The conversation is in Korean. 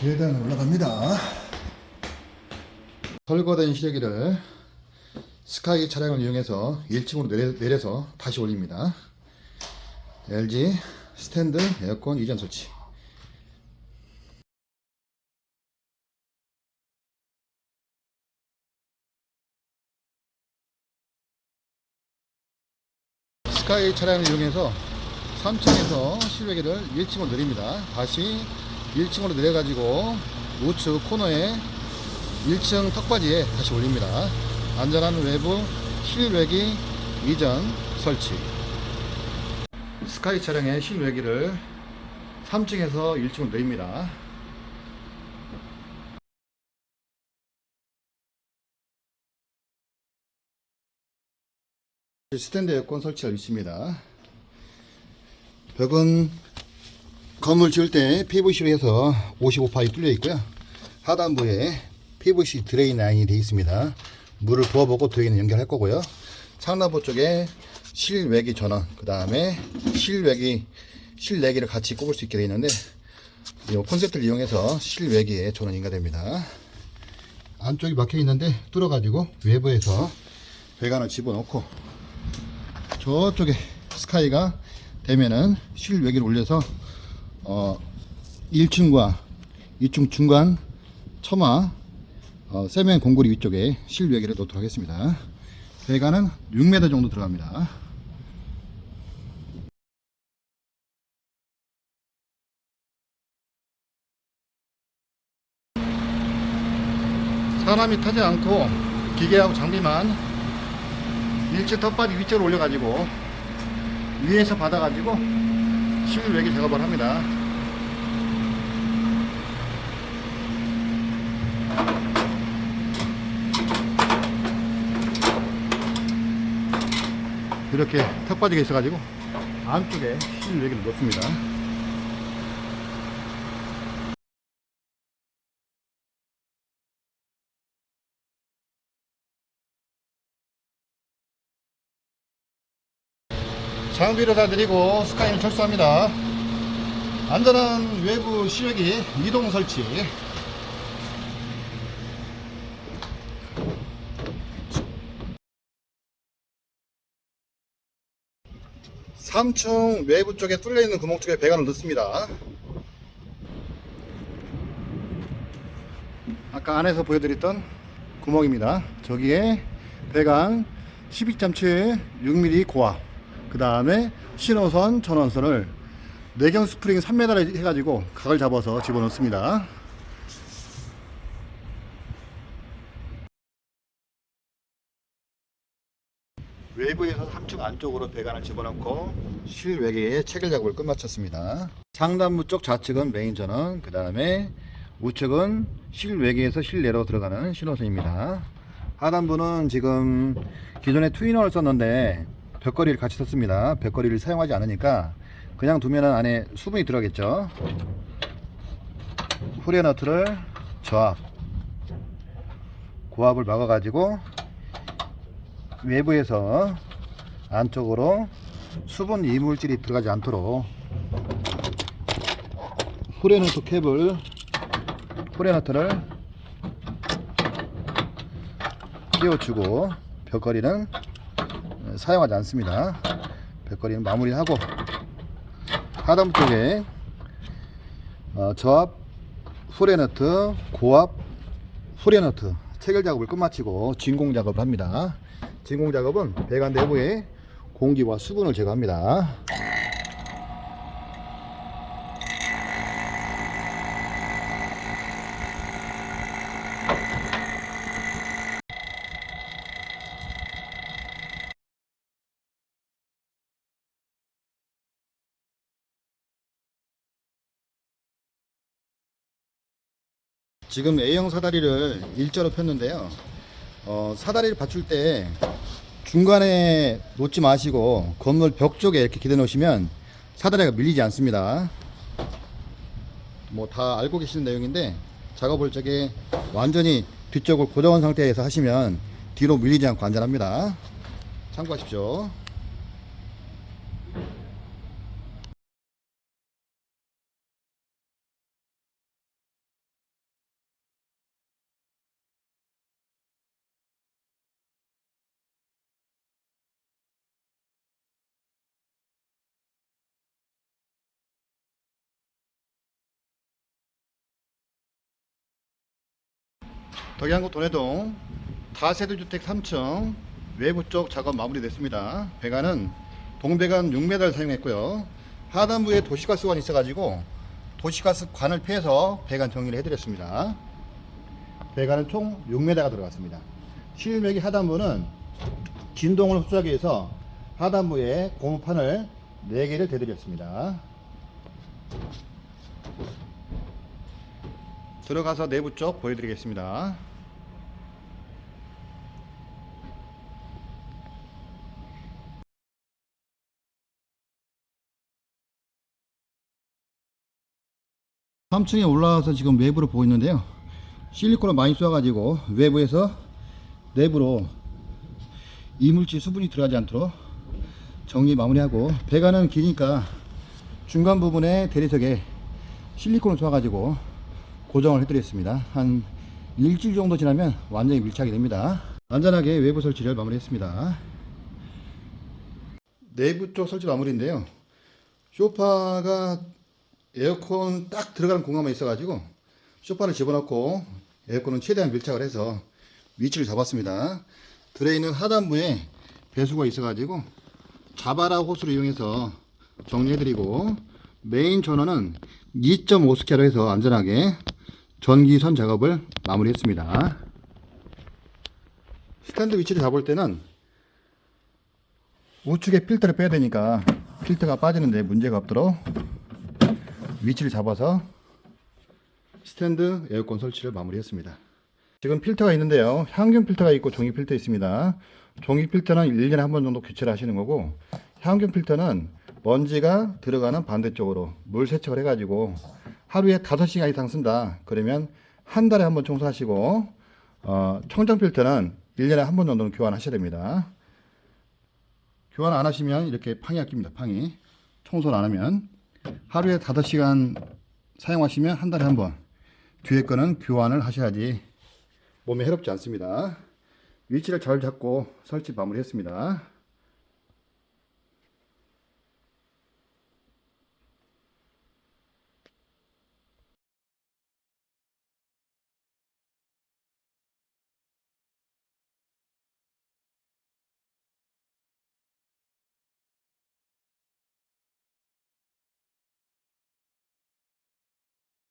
계단 올라갑니다. 철거된 시래기를 스카이 차량을 이용해서 1층으로 내려, 내려 서 다시 올립니다. LG 스탠드 에어컨 이전 설치. 스카이 차량을 이용해서 3층에서 실외기를 1층으로 내립니다. 다시 1층으로 내려가지고 우측 코너에 1층 턱받이에 다시 올립니다. 안전한 외부 실외기 이전 설치. 스카이 차량의 실외기를 3층에서 1층으로 내립니다. 스탠드 에어컨 설치할 위치입니다. 벽은 건물 지을 때 PVC로 해서 55파이 뚫려 있고요. 하단부에 PVC 드레인 라인이 되어 있습니다. 물을 부어보고 드레인 연결할 거고요. 창나부 쪽에 실외기 전원, 그 다음에 실외기, 실내기를 같이 꼽을 수 있게 되어 있는데, 이 콘셉트를 이용해서 실외기에 전원 인가됩니다. 안쪽이 막혀 있는데 뚫어가지고 외부에서 배관을 집어넣고 저쪽에 스카이가 되면은 실외기를 올려서 어 1층과 2층 중간 처마 어, 세면 공구리 위쪽에 실 외기를 놓도록 하겠습니다. 배관은 6m 정도 들어갑니다. 사람이 타지 않고 기계하고 장비만 일체 텃밭이 위쪽으로 올려가지고 위에서 받아가지고 실외기 작업을 합니다. 이렇게 턱받이가 있어가지고 안쪽에 실외기를 넣습니다. 장비를 다 드리고 스카이는 철수합니다. 안전한 외부 실외기 이동 설치. 삼층 외부 쪽에 뚫려 있는 구멍 쪽에 배관을 넣습니다. 아까 안에서 보여드렸던 구멍입니다. 저기에 배관 12.7 6mm 고압 그 다음에 신호선 전원선을 내경 스프링 3m를 해가지고 각을 잡아서 집어넣습니다. 외부에서 3층 안쪽으로 배관을 집어넣고 실외계에 체결 작업을 끝마쳤습니다. 상단부 쪽 좌측은 메인 전원, 그 다음에 우측은 실외계에서 실내로 들어가는 신호선입니다. 하단부는 지금 기존에 트위너를 썼는데 벽걸이를 같이 썼습니다. 벽걸이를 사용하지 않으니까 그냥 두면 안에 수분이 들어가겠죠. 후레 너트를 저압, 고압을 막아가지고 외부에서 안쪽으로 수분 이물질이 들어가지 않도록 후레너트 캡을 후레너트를 끼워주고 벽걸이는 사용하지 않습니다. 벽걸이는 마무리하고 하단부 쪽에 어, 저압 후레너트, 고압 후레너트 체결 작업을 끝마치고 진공 작업을 합니다. 진공 작업은 배관 내부에 공기와 수분을 제거합니다. 지금 A형 사다리를 일자로 폈는데요. 어, 사다리를 받칠 때 중간에 놓지 마시고 건물 벽 쪽에 이렇게 기대 놓으시면 사다리가 밀리지 않습니다. 뭐 다 알고 계시는 내용인데 작업을 적에 완전히 뒤쪽을 고정한 상태에서 하시면 뒤로 밀리지 않고 안전합니다. 참고하십시오. 덕양구 도내동 다세대 주택 3층 외부 쪽 작업 마무리됐습니다. 배관은 동배관 6m를 사용했고요. 하단부에 도시가스관이 있어가지고 도시가스관을 피해서 배관 정리를 해드렸습니다. 배관은 총 6m가 들어갔습니다. 실외기 하단부는 진동을 흡수하기 위해서 하단부에 고무판을 4개를 대드렸습니다. 들어가서 내부 쪽 보여드리겠습니다. 삼층에 올라와서 지금 외부를 보고 있는데요. 실리콘을 많이 쏴가지고 외부에서 내부로 이물질 수분이 들어가지 않도록 정리 마무리하고 배관은 기니까 중간 부분에 대리석에 실리콘을 쏴가지고 고정을 해드렸습니다. 한 일주일 정도 지나면 완전히 밀착이 됩니다. 안전하게 외부 설치를 마무리했습니다. 내부 쪽 설치 마무리인데요. 쇼파가 에어컨 딱 들어가는 공간만 있어가지고 쇼파를 집어넣고 에어컨은 최대한 밀착을 해서 위치를 잡았습니다. 드레인은 하단부에 배수구가 있어가지고 자바라 호스를 이용해서 정리해드리고 메인 전원은 2.5스케로 해서 안전하게 전기선 작업을 마무리했습니다. 스탠드 위치를 잡을 때는 우측에 필터를 빼야 되니까 필터가 빠지는데 문제가 없도록 위치를 잡아서 스탠드 에어컨 설치를 마무리했습니다. 지금 필터가 있는데요. 향균 필터가 있고 종이 필터 있습니다. 종이 필터는 1년에 한 번 정도 교체를 하시는 거고 향균 필터는 먼지가 들어가는 반대쪽으로 물 세척을 해가지고 하루에 5시간 이상 쓴다. 그러면 한 달에 한 번 청소하시고 어, 청정 필터는 1년에 한 번 정도는 교환하셔야 됩니다. 교환 안 하시면 이렇게 팡이 아낍니다. 팡이. 청소를 안 하면 하루에 5시간 사용하시면 한 달에 한 번. 뒤에 거는 교환을 하셔야지 몸에 해롭지 않습니다. 위치를 잘 잡고 설치 마무리했습니다.